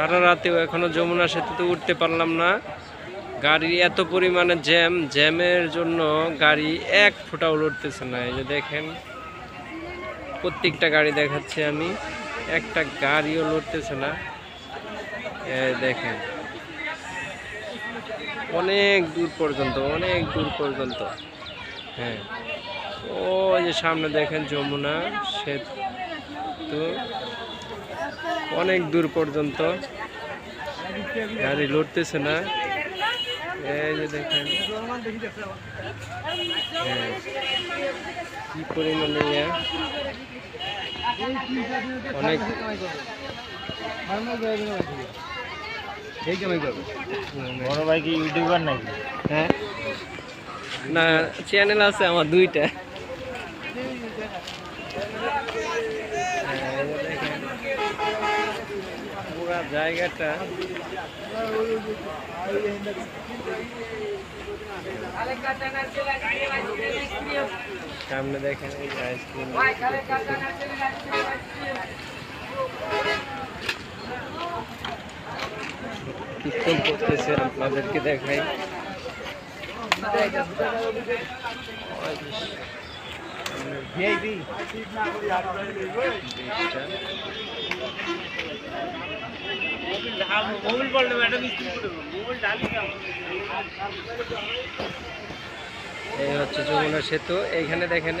সারা রাতেও এখনও যমুনা সেতুতে উঠতে পারলাম না। গাড়ি এত পরিমাণে জ্যাম, জ্যামের জন্য গাড়ি এক ফোঁটাও লড়তেছে না। এই যে দেখেন, প্রত্যেকটা গাড়ি দেখাচ্ছি আমি, একটা গাড়িও লড়তেছে না। দেখেন, অনেক দূর পর্যন্ত, অনেক দূর পর্যন্ত। হ্যাঁ ও যে সামনে দেখেন যমুনা সেতু। অনেক দূর পর্যন্ত। গাড়ি লড়তেছে না। এই যে দেখেন। হ্যাঁ। কি পরিমাণে অনেক। বড় ভাই কি ইউটিউবার নাকি? হ্যাঁ। না চ্যানেল আছে আমার দুইটা। জায়গাটা সামনে দেখেন এই যে আইসক্রিম কীর্তন করতেছে আপনাদেরকে দেখাই ভিআইপি এই হচ্ছে যমুনা সেতু। এইখানে দেখেন